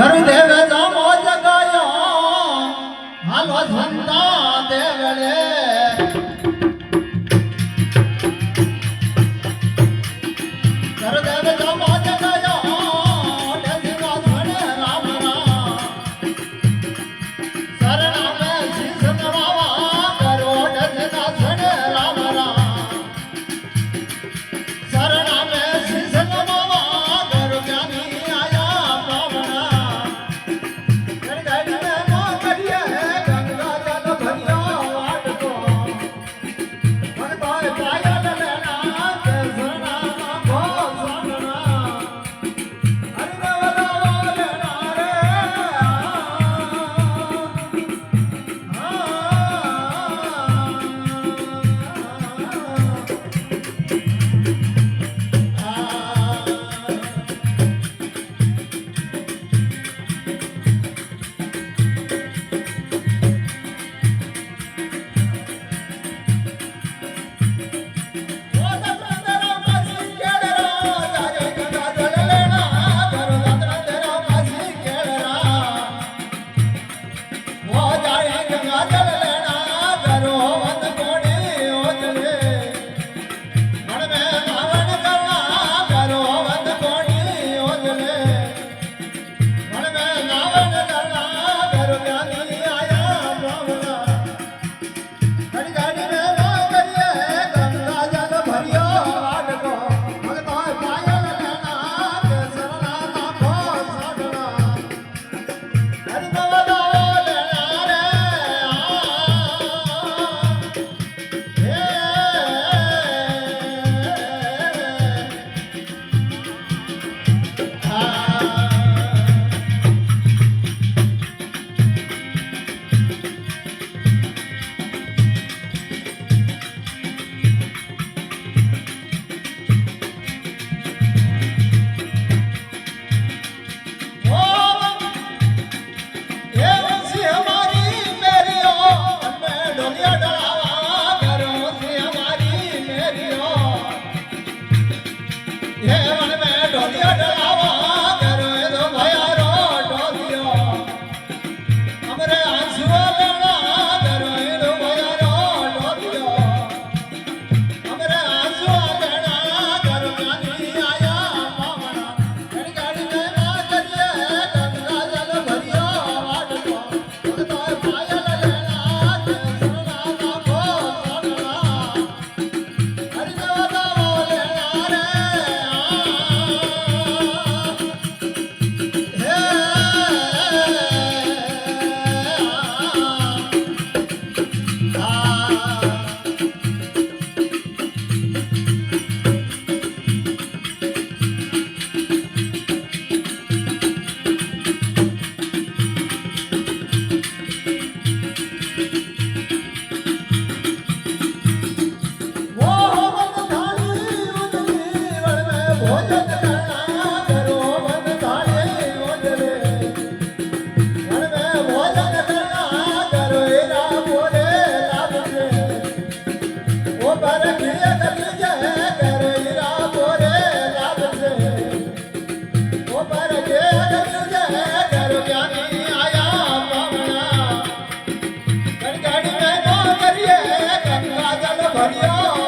ગરુદેવ જામો જગાયો. હાલો સંતા દેવળે Yeah. 네.